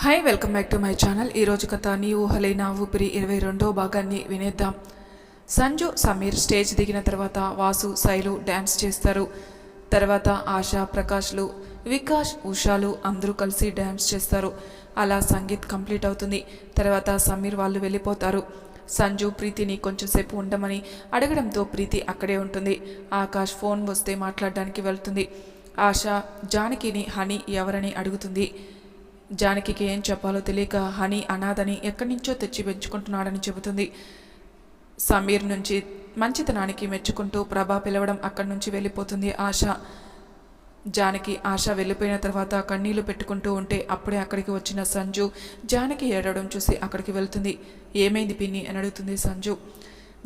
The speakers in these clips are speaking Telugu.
Hi welcome back to my channel ఈరోజు కథ నీ ఊహలైన ఊపిరి. ఇరవై రెండో భాగాన్ని వినేద్దాం. సంజు సమీర్ స్టేజ్ దిగిన తర్వాత వాసు శైలు డ్యాన్స్ చేస్తారు. తర్వాత ఆశ ప్రకాష్లు వికాష్ ఉషాలు అందరూ కలిసి డ్యాన్స్ చేస్తారు. అలా సంగీత్ కంప్లీట్ అవుతుంది. తర్వాత సమీర్ వాళ్ళు వెళ్ళిపోతారు. సంజు ప్రీతిని కొంచెంసేపు ఉండమని అడగడంతో ప్రీతి అక్కడే ఉంటుంది. ఆకాష్ ఫోన్ వస్తే మాట్లాడడానికి వెళ్తుంది. ఆశ జానకిని హనీ ఎవరని అడుగుతుంది. జానకికి ఏం చెప్పాలో తెలియక హనీ అనాథని ఎక్కడి నుంచో తెచ్చి పెంచుకుంటున్నాడని చెబుతుంది. సమీర్ నుంచి మంచితనానికి మెచ్చుకుంటూ ప్రభా పిలవడం అక్కడి నుంచి వెళ్ళిపోతుంది ఆశ. జానకి ఆశ వెళ్ళిపోయిన తర్వాత కన్నీళ్ళు పెట్టుకుంటూ ఉంటే అప్పుడే అక్కడికి వచ్చిన సంజు జానకి ఏడవడం చూసి అక్కడికి వెళ్తుంది. ఏమైంది పిన్ని అని అడుగుతుంది సంజు.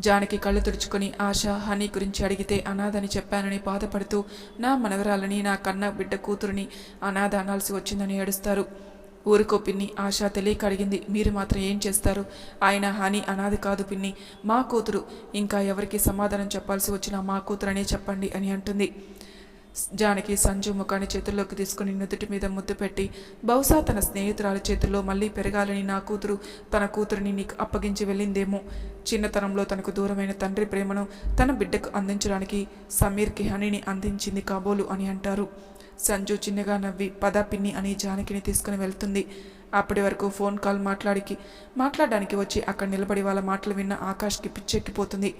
జానకి కళ్ళు తుడుచుకొని ఆశ హనీ గురించి అడిగితే అనాథని చెప్పానని బాధపడుతూ నా మనవరాలని నా కన్న బిడ్డ కూతురుని అనాథ అనాల్సి వచ్చిందని ఏడుస్తారు. ఊరుకో పిన్ని ఆశ తెలియక అడిగింది మీరు మాత్రం ఏం చేస్తారు? ఆయన హాని అనాది కాదు పిన్ని. మా కూతురు ఇంకా ఎవరికి సమాధానం చెప్పాల్సి వచ్చినా మా కూతురనే చెప్పండి అని అంటుంది. జానకి సంజు ముఖాన్ని చేతుల్లోకి తీసుకుని నుదుటి మీద ముద్దు పెట్టి బహుశా తన స్నేహితురాల చేతుల్లో మళ్ళీ పెరగాలని నా కూతురు తన కూతురిని నీకు అప్పగించి వెళ్ళిందేమో. చిన్నతనంలో తనకు దూరమైన తండ్రి ప్రేమను తన బిడ్డకు అందించడానికి సమీర్కి హనీని అందించింది కాబోలు అని అంటారు. సంజు చిన్నగా నవ్వి పద పిన్ని అని జానకిని తీసుకుని వెళ్తుంది. అప్పటి వరకు ఫోన్ కాల్ మాట్లాడికి మాట్లాడడానికి వచ్చి అక్కడ నిలబడి వాళ్ళ మాటలు విన్న ఆకాష్కి పిచ్చెక్కిపోతుంది.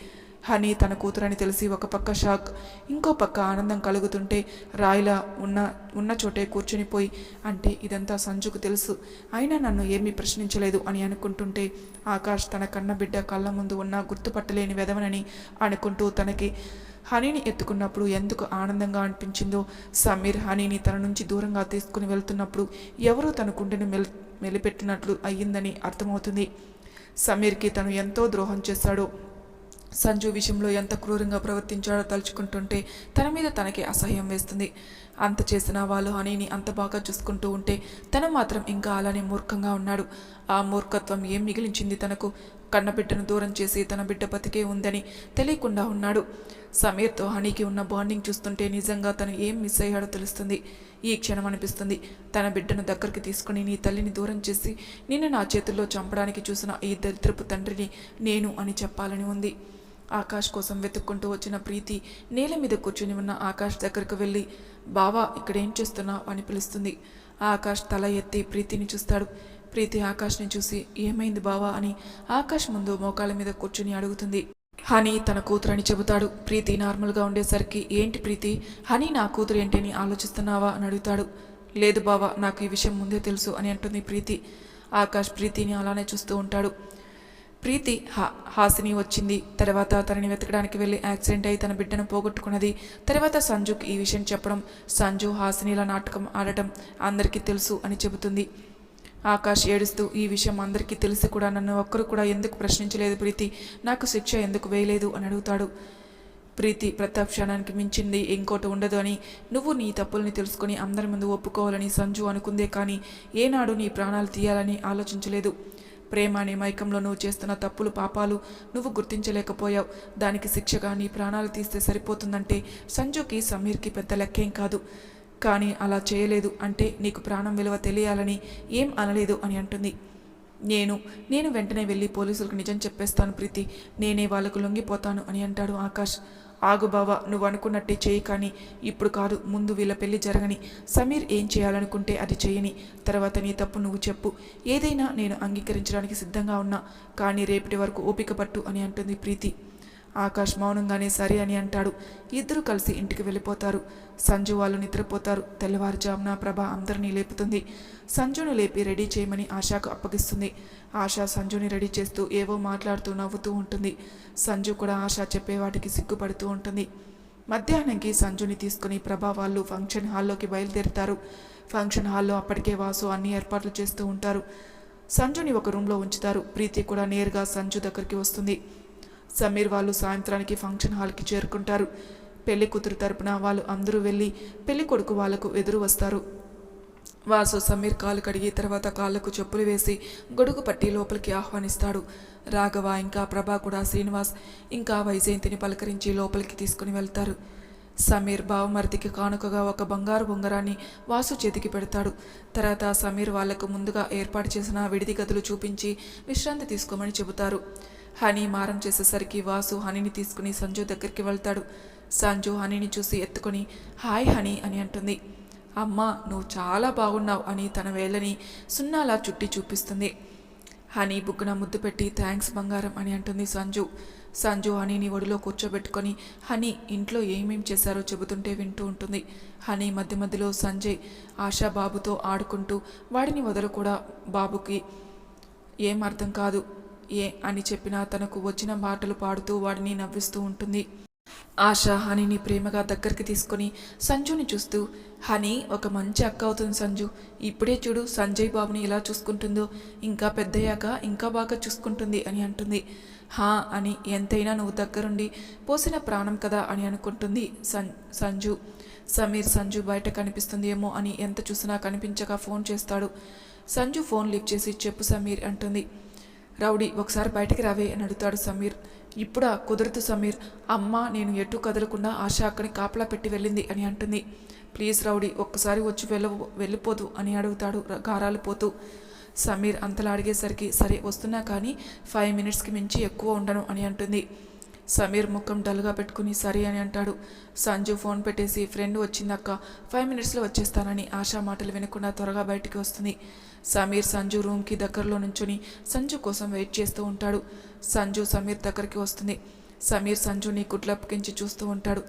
హనీ తన కూతురని తెలిసి ఒక పక్క షాక్ ఇంకో పక్క ఆనందం కలుగుతుంటే రాయిలా ఉన్న ఉన్న చోటే కూర్చునిపోయి అంటే ఇదంతా సంజుకు తెలుసు. అయినా నన్ను ఏమీ ప్రశ్నించలేదు అని అనుకుంటుంటే ఆకాష్ తన కన్న బిడ్డ కళ్ళ ముందు ఉన్న గుర్తుపట్టలేని వెదవనని అనుకుంటూ తనకి హనీని ఎత్తుకున్నప్పుడు ఎందుకు ఆనందంగా అనిపించిందో సమీర్ హనీని తన నుంచి దూరంగా తీసుకుని వెళ్తున్నప్పుడు ఎవరో తన గుండెను మెల్ మెలిపెట్టినట్లు అయ్యిందని అర్థమవుతుంది. సమీర్కి తను ఎంతో ద్రోహం చేశాడో. సంజు విషయంలో ఎంత క్రూరంగా ప్రవర్తించాడో తలుచుకుంటుంటే తన మీద తనకి అసహ్యం వేస్తుంది. అంత చేసిన వాళ్ళు హనీని అంత బాగా చూసుకుంటూ ఉంటే తను మాత్రం ఇంకా అలానే మూర్ఖంగా ఉన్నాడు. ఆ మూర్ఖత్వం ఏం మిగిలించింది తనకు? కన్నబిడ్డను దూరం చేసి తన బిడ్డ బతికే ఉందని తెలియకుండా ఉన్నాడు. సమీర్తో హనీకి ఉన్న బాండింగ్ చూస్తుంటే నిజంగా తను ఏం మిస్ అయ్యాడో తెలుస్తుంది. ఈ క్షణం అనిపిస్తుంది. తన బిడ్డను దగ్గరికి తీసుకుని నీ తల్లిని దూరం చేసి నిన్ను నా చేతుల్లో చంపడానికి చూసిన ఈ దరిద్రపు తండ్రిని నేను అని చెప్పాలని ఉంది. ఆకాష్ కోసం వెతుక్కుంటూ వచ్చిన ప్రీతి నేల మీద కూర్చుని ఉన్న ఆకాష్ దగ్గరకు వెళ్ళి బావా ఇక్కడేం చేస్తున్నావు అని పిలుస్తుంది. ఆకాష్ తల ఎత్తి ప్రీతిని చూస్తాడు. ప్రీతి ఆకాష్ని చూసి ఏమైంది బావా? అని ఆకాష్ ముందు మోకాళ్ళ మీద కూర్చుని అడుగుతుంది. హనీ తన కూతురని చెబుతాడు. ప్రీతి నార్మల్గా ఉండేసరికి ఏంటి ప్రీతి? హనీ నా కూతురు ఏంటని ఆలోచిస్తున్నావా? అని అడుగుతాడు. లేదు బావా నాకు ఈ విషయం ముందే తెలుసు అని అంటుంది ప్రీతి. ఆకాష్ ప్రీతిని అలానే చూస్తూ ఉంటాడు. ప్రీతి హా హాసిని వచ్చింది. తర్వాత తనని వెతకడానికి వెళ్ళి యాక్సిడెంట్ అయి తన బిడ్డను పోగొట్టుకున్నది. తర్వాత సంజుకి ఈ విషయం చెప్పడం సంజు హాసినిలా నాటకం ఆడటం అందరికీ తెలుసు అని చెబుతుంది. ఆకాష్ ఏడుస్తూ ఈ విషయం అందరికీ తెలిసి కూడా నన్ను ఒక్కరు కూడా ఎందుకు ప్రశ్నించలేదు ప్రీతి? నాకు శిక్ష ఎందుకు వేయలేదు అని అడుగుతాడు. ప్రీతి ప్రతాక్షణానికి మించింది ఇంకోటి ఉండదు అని. నువ్వు నీ తప్పుల్ని తెలుసుకొని అందరి ముందు ఒప్పుకోవాలని సంజు అనుకుందే కానీ ఏనాడు నీ ప్రాణాలు తీయాలని ఆలోచించలేదు. ప్రేమ అనే మైకంలో నువ్వు చేస్తున్న తప్పులు పాపాలు నువ్వు గుర్తించలేకపోయావు. దానికి శిక్షగా నీ ప్రాణాలు తీస్తే సరిపోతుందంటే సంజుకి సమీర్కి పెద్ద లెక్కేం కాదు. కానీ అలా చేయలేదు అంటే నీకు ప్రాణం విలువ తెలియాలని ఏం అనలేదు అని అంటుంది. నేను నేను వెంటనే వెళ్ళి పోలీసులకు నిజం చెప్పేస్తాను ప్రీతి. నేనే వాళ్ళకు లొంగిపోతాను అని అంటాడు ఆకాష్. ఆగు బావా నువ్వు అనుకున్నట్టే చేయి కానీ ఇప్పుడు కాదు ముందు వీళ్ళ పెళ్ళి జరగని. సమీర్ ఏం చేయాలనుకుంటే అది చేయని. తర్వాత నీ తప్పు నువ్వు చెప్పు. ఏదైనా నేను అంగీకరించడానికి సిద్ధంగా ఉన్నా కానీ రేపటి వరకు ఓపిక పట్టు అని అంటుంది ప్రీతి. ఆకాష్ మౌనంగానే సరే అని అంటాడు. ఇద్దరు కలిసి ఇంటికి వెళ్ళిపోతారు. సంజు వాళ్ళు నిద్రపోతారు. తెల్లవారుజామున ప్రభ అందరినీ లేపుతుంది. సంజును లేపి రెడీ చేయమని ఆశాకు అప్పగిస్తుంది. ఆశ సంజుని రెడీ చేస్తూ ఏవో మాట్లాడుతూ నవ్వుతూ ఉంటుంది. సంజు కూడా ఆశ చెప్పే వాటికి సిగ్గుపడుతూ ఉంటుంది. మధ్యాహ్నంకి సంజుని తీసుకుని ప్రభా వాళ్ళు ఫంక్షన్ హాల్లోకి బయలుదేరుతారు. ఫంక్షన్ హాల్లో అప్పటికే వాసు అన్ని ఏర్పాట్లు చేస్తూ ఉంటారు. సంజుని ఒక రూమ్లో ఉంచుతారు. ప్రీతి కూడా నేరుగా సంజు దగ్గరికి వస్తుంది. సమీర్ వాళ్ళు సాయంత్రానికి ఫంక్షన్ హాల్కి చేరుకుంటారు. పెళ్ళి కూతురు తరపున వాళ్ళు అందరూ వెళ్ళి పెళ్ళి కొడుకు వాళ్ళకు ఎదురు వస్తారు. వాసు సమీర్ కాలు కడిగి తర్వాత కాళ్ళకు చెప్పులు వేసి గొడుగు పట్టి లోపలికి ఆహ్వానిస్తాడు. రాఘవ ఇంకా ప్రభా కూడా శ్రీనివాస్ ఇంకా వైజయంతిని పలకరించి లోపలికి తీసుకుని వెళ్తారు. సమీర్ బావమరిదికి కానుకగా ఒక బంగారు బొంగరాన్ని వాసు చేతికి పెడతాడు. తర్వాత సమీర్ వాళ్ళకు ముందుగా ఏర్పాటు చేసిన విడిది గదులు చూపించి విశ్రాంతి తీసుకోమని చెబుతారు. హనీ మారం చేసేసరికి వాసు హనీని తీసుకుని సంజు దగ్గరికి వెళ్తాడు. సంజు హనీని చూసి ఎత్తుకొని హాయ్ హనీ అని అంటుంది. అమ్మా నువ్వు చాలా బాగున్నావు అని తన వేళ్ళని సున్నాలా చుట్టి చూపిస్తుంది. హనీ బుగ్గన ముద్దు పెట్టి థ్యాంక్స్ బంగారం అని అంటుంది సంజు. సంజు హనీని ఒడిలో కూర్చోబెట్టుకొని హనీ ఇంట్లో ఏమేం చేశారో చెబుతుంటే వింటూ ఉంటుంది హనీ మధ్య మధ్యలో సంజయ్ ఆశా బాబుతో ఆడుకుంటూ వాడిని వదలు కూడా బాబుకి. ఏం అర్థం కాదు. ఏ అని చెప్పినా తనకు వచ్చిన మాటలు పాడుతూ వాడిని నవ్విస్తూ ఉంటుంది. ఆశ హనీని ప్రేమగా దగ్గరికి తీసుకొని సంజుని చూస్తూ హనీ ఒక మంచి అక్క అవుతుంది సంజు. ఇప్పుడే చూడు సంజయ్ బాబుని ఎలా చూసుకుంటుందో. ఇంకా పెద్దయ్యాక ఇంకా బాగా చూసుకుంటుంది అని అంటుంది. హా అని ఎంతైనా నువ్వు దగ్గరుండి పోసిన ప్రాణం కదా అని అనుకుంటుంది సన్ సంజు. సమీర్ సంజు బయట కనిపిస్తుంది ఏమో అని ఎంత చూసినా కనిపించక ఫోన్ చేస్తాడు. సంజు ఫోన్ లిఫ్ట్ చేసి చెప్పు సమీర్ అంటుంది. రౌడీ ఒకసారి బయటికి రావే అని అడుగుతాడు సమీర్. ఇప్పుడా కుదరదు సమీర్. అమ్మ నేను ఎటు కదలకుండా ఆశ అక్కని కాపలా పెట్టి వెళ్ళింది అని అంటుంది. ప్లీజ్ రౌడీ ఒక్కసారి వచ్చి వెళ్ళ వెళ్ళిపోదు అని అడుగుతాడు గారాలు పోతూ. సమీర్ అంతలా అడిగేసరికి సరే వస్తున్నా కానీ ఫైవ్ మినిట్స్కి మించి ఎక్కువ ఉండను అని అంటుంది. సమీర్ ముఖం డల్గా పెట్టుకుని సరే అని అంటాడు. సంజు ఫోన్ పెట్టేసి ఫ్రెండ్ వచ్చిందక్క ఫైవ్ మినిట్స్లో వచ్చేస్తానని ఆశా మాటలు వినకుండా త్వరగా బయటికి వస్తుంది. సమీర్ సంజు రూమ్కి దగ్గరలో నుంచుని సంజు కోసం వెయిట్ చేస్తూ ఉంటాడు. సంజు సమీర్ దగ్గరికి వస్తుంది. సమీర్ సంజుని గుడ్లప్పకించి చూస్తూ ఉంటాడు.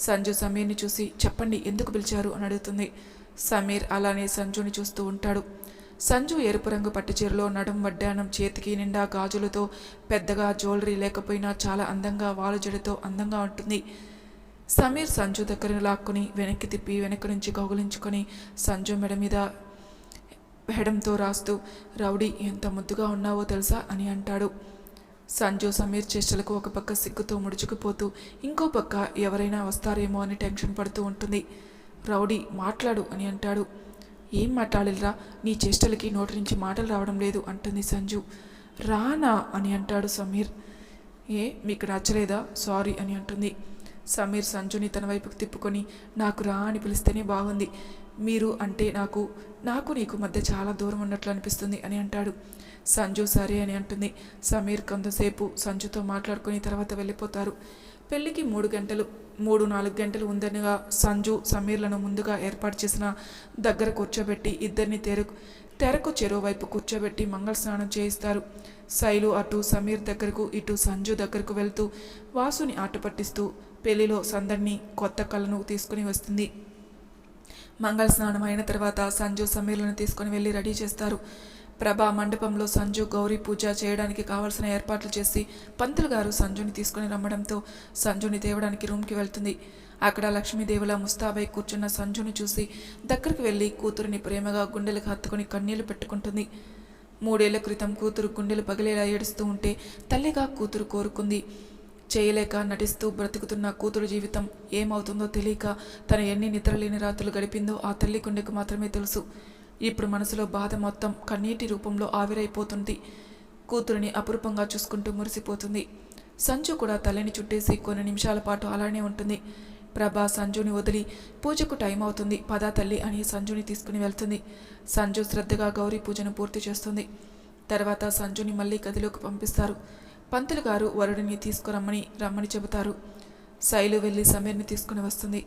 సంజు సమీర్ని చూసి చెప్పండి ఎందుకు పిలిచారు? అని అడుగుతుంది. సమీర్ అలానే సంజుని చూస్తూ ఉంటాడు. సంజు ఎరుపు రంగు పట్టుచీరలో నడుం వడ్డానం చేతికి నిండా గాజులతో పెద్దగా జ్యువెలరీ లేకపోయినా చాలా అందంగా వాలుజడితో అందంగా ఉంటుంది. సమీర్ సంజు దగ్గర లాక్కుని వెనక్కి తిప్పి వెనక నుంచి కౌగులించుకొని సంజు మెడ మీద హెడంతో రాస్తూ రౌడీ ఎంత ముద్దుగా ఉన్నావో తెలుసా? అని అంటాడు. సంజు సమీర్ చేష్టలకు ఒక పక్క సిగ్గుతో ముడుచుకుపోతూ ఇంకో పక్క ఎవరైనా వస్తారేమో అని టెన్షన్ పడుతూ ఉంటుంది. రౌడీ మాట్లాడు అని అంటాడు. ఏం మాట్లాడలేరా నీ చేష్టలకి నోటి నుంచి మాటలు రావడం లేదు అంటుంది సంజు. రానా అని అంటాడు సమీర్. ఏ మీకు నచ్చలేదా? సారీ అని అంటుంది. సమీర్ సంజుని తన వైపుకు తిప్పుకొని నాకు రా అని పిలిస్తేనే బాగుంది. మీరు అంటే నాకు నాకు నీకు మధ్య చాలా దూరం ఉన్నట్లు అనిపిస్తుంది అని అంటాడు. సంజు సరే అని అంటుంది. సమీర్ కొంతసేపు సంజుతో మాట్లాడుకుని తర్వాత వెళ్ళిపోతారు. పెళ్ళికి మూడు గంటలు మూడు నాలుగు గంటలు ఉందనిగా సంజు సమీర్లను ముందుగా ఏర్పాటు చేసిన దగ్గర కూర్చోబెట్టి ఇద్దరిని తెరకు తెరకు చెరువు వైపు కూర్చోబెట్టి మంగళ స్నానం చేయిస్తారు. శైలు అటు సమీర్ దగ్గరకు ఇటు సంజు దగ్గరకు వెళ్తూ వాసుని ఆట పట్టిస్తూ పెళ్ళిలో సందడిని కొత్త కళ్ళను తీసుకుని వస్తుంది. మంగళ స్నానం అయిన తర్వాత సంజు సమీర్లను తీసుకొని వెళ్ళి రెడీ చేస్తారు. ప్రభా మండపంలో సంజు గౌరీ పూజ చేయడానికి కావలసిన ఏర్పాట్లు చేసి పంతులు గారు సంజుని తీసుకుని రమ్మడంతో సంజుని తేవడానికి రూమ్కి వెళ్తుంది. అక్కడ లక్ష్మీదేవుల ముస్తాబై కూర్చున్న సంజుని చూసి దగ్గరికి వెళ్ళి కూతురిని ప్రేమగా గుండెలకు హత్తుకుని కన్నీళ్ళు పెట్టుకుంటుంది. మూడేళ్ళ క్రితం కూతురు గుండెలు పగిలేలా ఏడుస్తూ ఉంటే తల్లిగా కూతురు కోరుకుంది. చేయలేక నటిస్తూ బ్రతుకుతున్న కూతురు జీవితం ఏమవుతుందో తెలియక తన ఎన్ని నిద్రలేని రాత్రులు గడిపిందో ఆ తల్లి గుండెకు మాత్రమే తెలుసు. ఇప్పుడు మనసులో బాధ మొత్తం కన్నీటి రూపంలో ఆవిరైపోతుంది. కూతురిని అపురూపంగా చూసుకుంటూ మురిసిపోతుంది. సంజు కూడా తల్లిని చుట్టేసి కొన్ని నిమిషాల పాటు అలానే ఉంటుంది. ప్రభా సంజుని వదిలి పూజకు టైం అవుతుంది. పదా తల్లి అని సంజుని తీసుకుని వెళ్తుంది. సంజు శ్రద్ధగా గౌరీ పూజను పూర్తి చేస్తుంది. తర్వాత సంజుని మళ్ళీ గదిలోకి పంపిస్తారు. పంతులు గారు వరుడిని తీసుకురమ్మని రమ్మని చెబుతారు. శైలు వెళ్ళి సమీర్ని తీసుకుని వస్తుంది.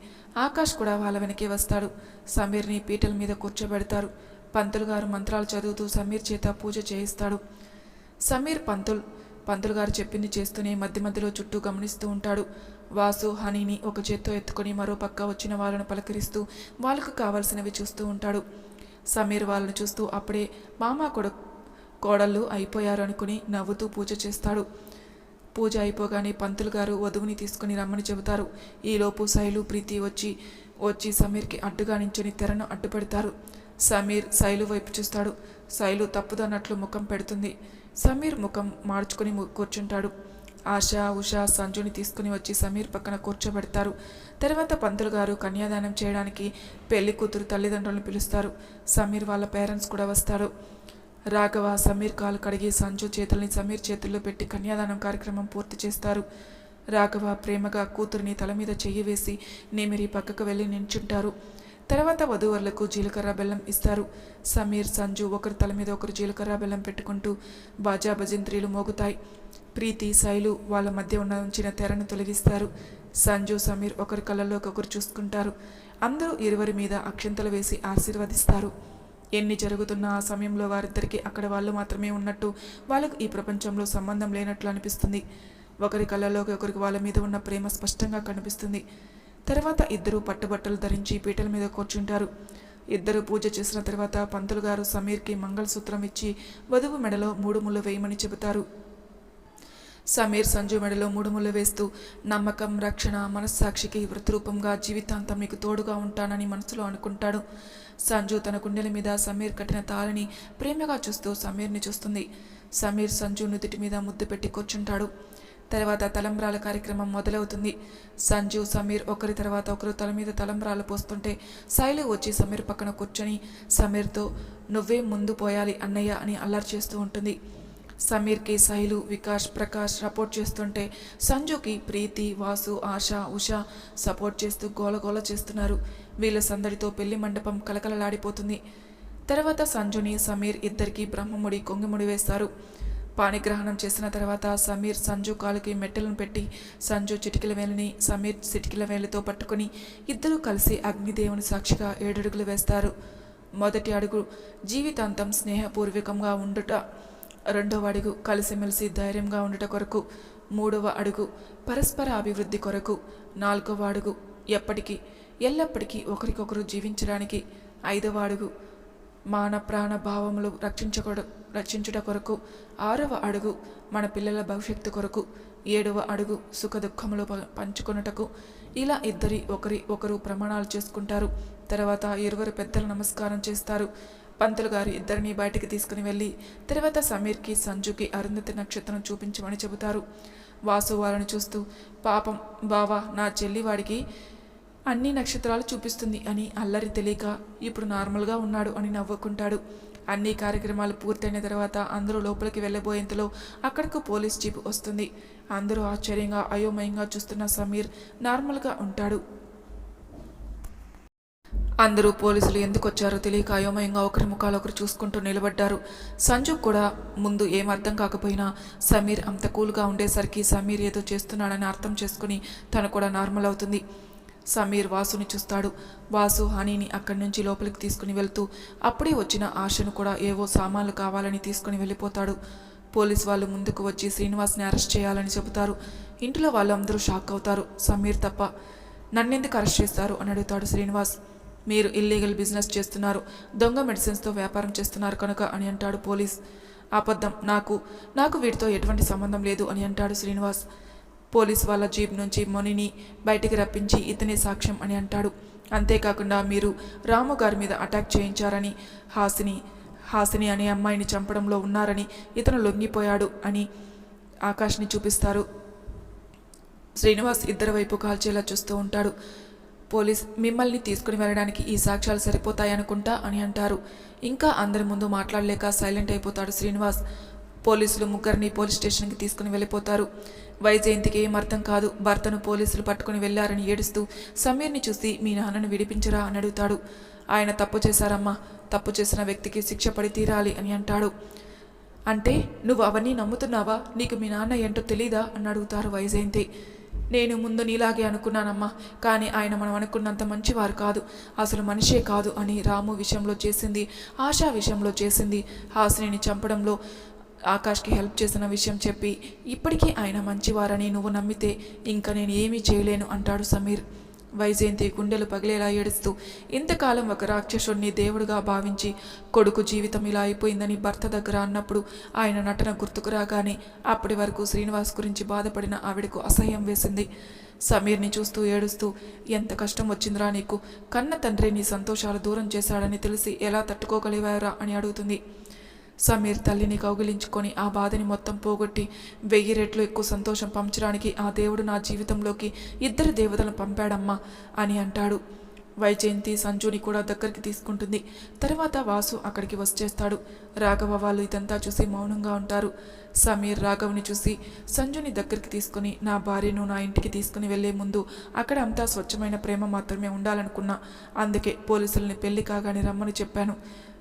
ఆకాష్ కూడా వాళ్ళ వెనకే వస్తాడు. సమీర్ని పీటల మీద కూర్చోబెడతారు. పంతులు గారు మంత్రాలు చదువుతూ సమీర్ చేత పూజ చేయిస్తాడు. సమీర్ పంతుల్ పంతులు గారు చెప్పింది చేస్తూనే మధ్య మధ్యలో చుట్టూ గమనిస్తూ ఉంటాడు. వాసు హనీని ఒక చేత్తో ఎత్తుకొని మరో పక్క వచ్చిన వాళ్ళను పలకరిస్తూ వాళ్ళకు కావలసినవి చూస్తూ ఉంటాడు. సమీర్ వాళ్ళని చూస్తూ అప్పుడే మామ కొడు కోడళ్ళు అయిపోయారు అనుకుని నవ్వుతూ పూజ చేస్తాడు. పూజ అయిపోగానే పంతులు గారు వధువుని తీసుకుని రమ్మని చెబుతారు. ఈలోపు శైలు ప్రీతి వచ్చి వచ్చి సమీర్కి అడ్డుగా నించుని తెరను అడ్డుపెడతారు. సమీర్ శైలు వైపు చూస్తాడు. శైలు తప్పుదన్నట్లు ముఖం పెడుతుంది. సమీర్ ముఖం మార్చుకుని కూర్చుంటాడు. ఆశ ఉష సంజుని తీసుకుని వచ్చి సమీర్ పక్కన కూర్చోబెడతారు. తర్వాత పంతులు గారు కన్యాదానం చేయడానికి పెళ్ళి కూతురు తల్లిదండ్రులను పిలుస్తారు. సమీర్ వాళ్ళ పేరెంట్స్ కూడా వస్తారు. రాఘవ సమీర్ కాలు కడిగి సంజు చేతుల్ని సమీర్ చేతుల్లో పెట్టి కన్యాదానం కార్యక్రమం పూర్తి చేస్తారు. రాఘవ ప్రేమగా కూతురిని తల మీద చెయ్యి వేసి నేమిరి పక్కకు వెళ్ళి నించుంటారు. తర్వాత వధూవరులకు జీలకర్ర బెల్లం ఇస్తారు. సమీర్ సంజు ఒకరి తల మీద ఒకరు జీలకర్ర బెల్లం పెట్టుకుంటూ బాజా భజంత్రీలు మోగుతాయి. ప్రీతి శైలు వాళ్ళ మధ్య ఉన్న ఉంచిన తెరను తొలగిస్తారు. సంజు సమీర్ ఒకరి కళ్ళలోకి ఒకరు చూసుకుంటారు. అందరూ ఇరువరి మీద అక్షంతలు వేసి ఆశీర్వదిస్తారు. ఎన్ని జరుగుతున్నా ఆ సమయంలో వారిద్దరికీ అక్కడ వాళ్ళు మాత్రమే ఉన్నట్టు వాళ్ళకు ఈ ప్రపంచంలో సంబంధం లేనట్లు అనిపిస్తుంది. ఒకరి కళ్ళలోకి ఒకరికి వాళ్ళ మీద ఉన్న ప్రేమ స్పష్టంగా కనిపిస్తుంది. తర్వాత ఇద్దరు పట్టుబట్టలు ధరించి పీటల మీద కూర్చుంటారు. ఇద్దరు పూజ చేసిన తర్వాత పంతులు గారు సమీర్కి మంగళసూత్రం ఇచ్చి వధువు మెడలో మూడు ముళ్ళు వేయమని చెబుతారు. సమీర్ సంజు మెడలో మూడు ముళ్ళు వేస్తూ నమ్మకం రక్షణ మనస్సాక్షికి వృత్తిరూపంగా జీవితాంతం మీకు తోడుగా ఉంటానని మనసులో అనుకుంటాడు. సంజు తన గుండెల మీద సమీర్ కట్టిన తాళిని ప్రేమగా చూస్తూ సమీర్ని చూస్తుంది. సమీర్ సంజు నుదుటి మీద ముద్దు పెట్టి కూర్చుంటాడు. తర్వాత తలంబ్రాల కార్యక్రమం మొదలవుతుంది. సంజు సమీర్ ఒకరి తర్వాత ఒకరు తల మీద తలంబ్రాలు పోస్తుంటే శైలి వచ్చి సమీర్ పక్కన కూర్చొని సమీర్తో నువ్వే ముందు పోయాలి అన్నయ్య అని అల్లరి చేస్తూ ఉంటుంది. సమీర్కి శైలు వికాష్ ప్రకాష్ సపోర్ట్ చేస్తుంటే సంజుకి ప్రీతి వాసు ఆశ ఉష సపోర్ట్ చేస్తూ గోలగోల చేస్తున్నారు. వీళ్ళ సందడితో పెళ్ళి మండపం కలకలలాడిపోతుంది. తర్వాత సంజుని సమీర్ ఇద్దరికి బ్రహ్మముడి కొంగిముడి వేస్తారు. పాణిగ్రహణం చేసిన తర్వాత సమీర్ సంజు కాలుకి మెట్టెలను పెట్టి సంజు చిటికల వేలిని సమీర్ చిటికల వేలితో పట్టుకుని ఇద్దరూ కలిసి అగ్నిదేవుని సాక్షిగా ఏడడుగులు వేస్తారు. మొదటి అడుగు జీవితాంతం స్నేహపూర్వకంగా ఉండుట. రెండవ అడుగు కలిసిమెలిసి ధైర్యంగా ఉండట కొరకు మూడవ అడుగు పరస్పర అభివృద్ధి కొరకు నాలుగవ అడుగు ఎప్పటికీ ఎల్లప్పటికీ ఒకరికొకరు జీవించడానికి ఐదవ అడుగు మాన ప్రాణ భావములు రక్షించకూడ రక్షించుట కొరకు ఆరవ అడుగు మన పిల్లల భవిష్యత్తు కొరకు ఏడవ అడుగు సుఖ దుఃఖములు పంచుకొనుటకు. ఇలా ఇద్దరి ఒకరి ఒకరు ప్రమాణాలు చేసుకుంటారు. తర్వాత ఇరువురు పెద్దలు నమస్కారం చేస్తారు. పంతులు గారు ఇద్దరిని బయటికి తీసుకుని వెళ్ళి తర్వాత సమీర్కి సంజుకి అరుంధతి నక్షత్రం చూపించమని చెబుతారు. వాసు వాళ్ళని చూస్తూ పాపం బావా నా చెల్లివాడికి అన్ని నక్షత్రాలు చూపిస్తుంది అని అల్లరి తెలియక ఇప్పుడు నార్మల్గా ఉన్నాడు అని నవ్వుకుంటాడు. అన్ని కార్యక్రమాలు పూర్తయిన తర్వాత అందరూ లోపలికి వెళ్ళబోయేంతలో అక్కడకు పోలీస్ జీప్ వస్తుంది. అందరూ ఆశ్చర్యంగా అయోమయంగా చూస్తున్న సమీర్ నార్మల్గా ఉంటాడు. అందరూ పోలీసులు ఎందుకు వచ్చారో తెలియక అయోమయంగా ఒకరి ముఖాలు ఒకరు చూసుకుంటూ నిలబడ్డారు. సంజు కూడా ముందు ఏం అర్థం కాకపోయినా సమీర్ అంత కూల్గా ఉండేసరికి సమీర్ ఏదో చేస్తున్నాడని అర్థం చేసుకుని తను కూడా నార్మల్ అవుతుంది. సమీర్ వాసుని చూస్తాడు. వాసు హనీని అక్కడి నుంచి లోపలికి తీసుకుని వెళ్తూ అప్పుడే వచ్చిన ఆశను కూడా ఏవో సామాన్లు కావాలని తీసుకుని వెళ్ళిపోతాడు. పోలీస్ వాళ్ళు ముందుకు వచ్చి శ్రీనివాస్ని అరెస్ట్ చేయాలని చెబుతారు. ఇంట్లో వాళ్ళందరూ షాక్ అవుతారు. సమీర్ తప్ప నన్నెందుకు అరెస్ట్ చేస్తారు అని అడుగుతాడు శ్రీనివాస్. మీరు ఇల్లీగల్ బిజినెస్ చేస్తున్నారు దొంగ మెడిసిన్స్తో వ్యాపారం చేస్తున్నారు కనుక అని అంటాడు పోలీస్. అబద్ధం నాకు నాకు వీటితో ఎటువంటి సంబంధం లేదు అని అంటాడు శ్రీనివాస్. పోలీస్ వాళ్ళ జీప్ నుంచి మొనిని బయటికి రప్పించి ఇతనే సాక్ష్యం అని అంటాడు. అంతేకాకుండా మీరు రాము గారి మీద అటాక్ చేయించారని హాసిని హాసిని అనే అమ్మాయిని చంపడంలో ఉన్నారని ఇతను లొంగిపోయాడు అని ఆకాష్ని చూపిస్తారు. శ్రీనివాస్ ఇద్దరి వైపు కాల్చేలా చూస్తూ ఉంటాడు. పోలీస్ మిమ్మల్ని తీసుకుని వెళ్ళడానికి ఈ సాక్ష్యాలు సరిపోతాయనుకుంటా అని అంటారు. ఇంకా అందరి ముందు మాట్లాడలేక సైలెంట్ అయిపోతాడు శ్రీనివాస్. పోలీసులు ముగ్గురిని పోలీస్ స్టేషన్కి తీసుకుని వెళ్ళిపోతారు. వైజయంతికి ఏం అర్థం కాదు. భర్తను పోలీసులు పట్టుకుని వెళ్ళారని ఏడుస్తూ సమీర్ని చూసి మీ నాన్నను విడిపించరా అని అడుగుతాడు. ఆయన తప్పు చేశారమ్మా. తప్పు చేసిన వ్యక్తికి శిక్ష పడి తీరాలి అని అంటాడు. అంటే నువ్వు అవన్నీ నమ్ముతున్నావా? నీకు మీ నాన్న ఏంటో తెలీదా? అని అడుగుతారు వైజయంతి. నేను ముందు నీలాగే అనుకున్నానమ్మా కానీ ఆయన మనం అనుకున్నంత మంచివారు కాదు. అసలు మనిషే కాదు అని రాము విషయంలో చేసింది ఆశా విషయంలో చేసింది. హాసిని చంపడంలో ఆకాష్కి హెల్ప్ చేసిన విషయం చెప్పి ఇప్పటికీ ఆయన మంచివారని నువ్వు నమ్మితే ఇంకా నేను ఏమీ చేయలేను అంటాడు సమీర్. వైజయంతి గుండెలు పగిలేలా ఏడుస్తూ ఇంతకాలం ఒక రాక్షసుడిని దేవుడుగా భావించి కొడుకు జీవితం ఇలా అయిపోయిందని భర్త దగ్గర అన్నప్పుడు ఆయన నటన గుర్తుకు రాగానే అప్పటి వరకు శ్రీనివాస్ గురించి బాధపడిన ఆవిడకు అసహ్యం వేసింది. సమీర్ని చూస్తూ ఏడుస్తూ ఎంత కష్టం వచ్చిందిరా నీకు? కన్న తండ్రి నీ సంతోషాలు దూరం చేశాడని తెలిసి ఎలా తట్టుకోగలిగారా అని అడుగుతుంది. సమీర్ తల్లిని కౌగిలించుకొని ఆ బాధని మొత్తం పోగొట్టి వెయ్యి రెట్లు ఎక్కువ సంతోషం పంచడానికి ఆ దేవుడు నా జీవితంలోకి ఇద్దరు దేవతలను పంపాడమ్మా అని అంటాడు. వైజయంతి సంజుని కూడా దగ్గరికి తీసుకుంటుంది. తర్వాత వాసు అక్కడికి వచ్చేస్తాడు. రాఘవ వాళ్ళు ఇదంతా చూసి మౌనంగా ఉంటారు. సమీర్ రాఘవ్ని చూసి సంజుని దగ్గరికి తీసుకుని నా భార్యను నా ఇంటికి తీసుకుని వెళ్ళే ముందు అక్కడ అంతా స్వచ్ఛమైన ప్రేమ మాత్రమే ఉండాలనుకున్నా. అందుకే పోలీసుల్ని పెళ్ళి కాగానే రమ్మని చెప్పాను.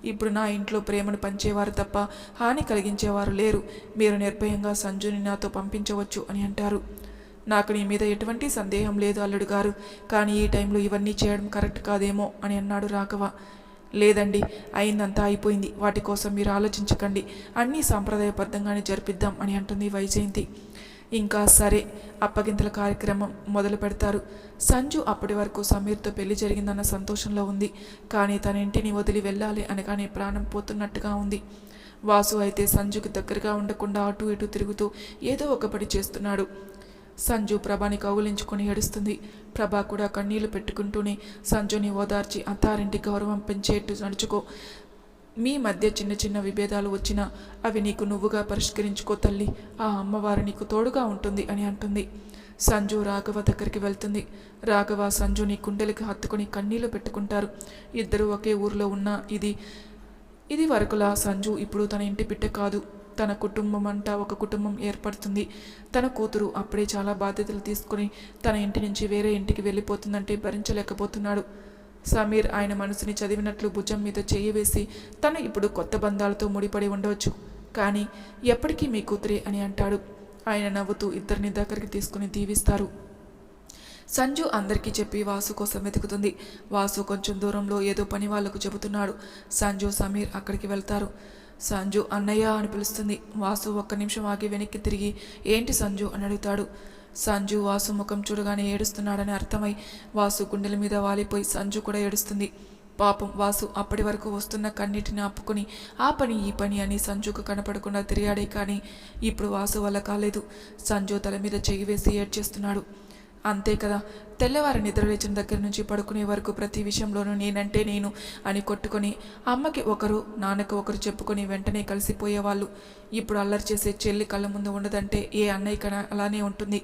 ఇప్పుడు నా ఇంట్లో ప్రేమను పంచేవారు తప్ప హాని కలిగించేవారు లేరు. మీరు నిర్భయంగా సంజుని నాతో పంపించవచ్చు అని అంటారు. నాకు నీ మీద ఎటువంటి సందేహం లేదు అల్లుడు గారు. కానీ ఈ టైంలో ఇవన్నీ చేయడం కరెక్ట్ కాదేమో అని అన్నాడు రాఘవ. లేదండి అయిందంతా అయిపోయింది. వాటి కోసం మీరు ఆలోచించకండి. అన్నీ సాంప్రదాయబద్ధంగానే జరిపిద్దాం అని అంటుంది వైజయంతి. ఇంకా సరే అప్పగింతల కార్యక్రమం మొదలు పెడతారు. సంజు అప్పటి వరకు సమీర్తో పెళ్ళి జరిగిందన్న సంతోషంలో ఉంది. కానీ తన ఇంటిని వదిలి వెళ్ళాలి అనగానే ప్రాణం పోతున్నట్టుగా ఉంది. వాసు అయితే సంజుకి దగ్గరగా ఉండకుండా అటు ఇటు తిరుగుతూ ఏదో ఒక పని చేస్తున్నాడు. సంజు ప్రభాని కౌగులించుకొని ఏడుస్తుంది. ప్రభా కూడా కన్నీళ్ళు పెట్టుకుంటూనే సంజుని ఓదార్చి అత్తారింటి గౌరవం పెంచేట్టు నడుచుకో. మీ మధ్య చిన్న చిన్న విభేదాలు వచ్చినా అవి నీకు నువ్వుగా పరిష్కరించుకో తల్లి. ఆ అమ్మవారు నీకు తోడుగా ఉంటుంది అని అంటుంది. సంజు రాఘవ దగ్గరికి వెళ్తుంది. రాఘవ సంజుని కుండెలకి హత్తుకొని కన్నీళ్ళు పెట్టుకుంటారు. ఇద్దరు ఒకే ఊరిలో ఉన్న ఇది ఇది వరకులా సంజు ఇప్పుడు తన ఇంటి బిడ్డ కాదు. తన కుటుంబం అంటా ఒక కుటుంబం ఏర్పడుతుంది. తన కూతురు అప్పుడే చాలా బాధ్యతలు తీసుకుని తన ఇంటి నుంచి వేరే ఇంటికి వెళ్ళిపోతుందంటే భరించలేకపోతున్నాడు. సమీర్ ఆయన మనసుని చదివినట్లు భుజం మీద చెయ్యి వేసి తను ఇప్పుడు కొత్త బంధాలతో ముడిపడి ఉండవచ్చు. కానీ ఎప్పటికీ మీ కూతురే అని అంటాడు. ఆయన నవ్వుతూ ఇద్దరిని దగ్గరికి తీసుకుని దీవిస్తారు. సంజు అందరికీ చెప్పి వాసు కోసం వెతుకుతుంది. వాసు కొంచెం దూరంలో ఏదో పని వాళ్ళకు చెబుతున్నాడు. సంజు సమీర్ అక్కడికి వెళ్తారు. సంజు అన్నయ్య అని పిలుస్తుంది. వాసు ఒక్క నిమిషం ఆగి వెనక్కి తిరిగి ఏంటి సంజు? అని అడుగుతాడు. సంజు వాసు ముఖం చూడగానే ఏడుస్తున్నాడని అర్థమై వాసు గుండెల మీద వాలిపోయి సంజు కూడా ఏడుస్తుంది. పాపం వాసు అప్పటి వరకు వస్తున్న కన్నిటిని ఆపుకుని ఆ పని ఈ పని అని సంజుకు కనపడకుండా తిరిగాడే కానీ ఇప్పుడు వాసు వల్ల కాలేదు. సంజు తల మీద చెయ్యి వేసి ఏడ్చేస్తున్నాడు. అంతే కదా. తెల్లవారి నిద్రలేచిన దగ్గర నుంచి పడుకునే వరకు ప్రతి విషయంలోనూ నేనంటే నేను అని కొట్టుకొని అమ్మకి ఒకరు నాన్నకి ఒకరు చెప్పుకొని వెంటనే కలిసిపోయేవాళ్ళు. ఇప్పుడు అల్లరి చేసే చెల్లి కళ్ళ ముందు ఉండదంటే ఏ అన్నయ్య కన అలానే ఉంటుంది.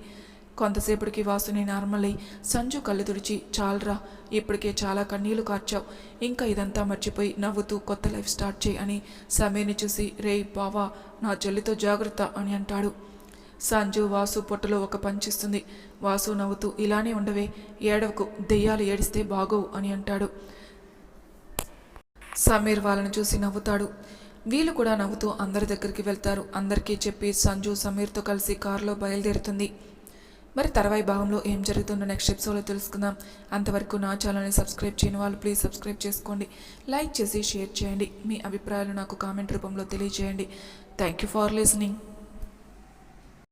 కొంతసేపటికి వాసుని నార్మల్ అయి సంజు కళ్ళు తుడిచి చాలరా ఇప్పటికే చాలా కన్నీళ్ళు కార్చావు. ఇంకా ఇదంతా మర్చిపోయి నవ్వుతూ కొత్త లైఫ్ స్టార్ట్ చేయి అని సమీర్ని చూసి రే బావా నా చెల్లితో జాగ్రత్త అని అంటాడు. సంజు వాసు పొట్టలో ఒక పంచిస్తుంది. వాసు నవ్వుతూ ఇలానే ఉండవే ఏడవకు దెయ్యాలు ఏడిస్తే బాగోవు అని అంటాడు. సమీర్ వాళ్ళని చూసి నవ్వుతాడు. వీళ్ళు కూడా నవ్వుతూ అందరి దగ్గరికి వెళ్తారు. అందరికీ చెప్పి సంజు సమీర్తో కలిసి కారులో బయలుదేరుతుంది. మరి తర్వాయి భాగంలో ఏం జరుగుతుందో నెక్స్ట్ ఎపిసోడ్లో తెలుసుకుందాం. అంతవరకు నా ఛానల్ని సబ్స్క్రైబ్ చేయని వాళ్ళు ప్లీజ్ సబ్స్క్రైబ్ చేసుకోండి. లైక్ చేసి షేర్ చేయండి. మీ అభిప్రాయాలు నాకు కామెంట్ రూపంలో తెలియజేయండి. Thank you for listening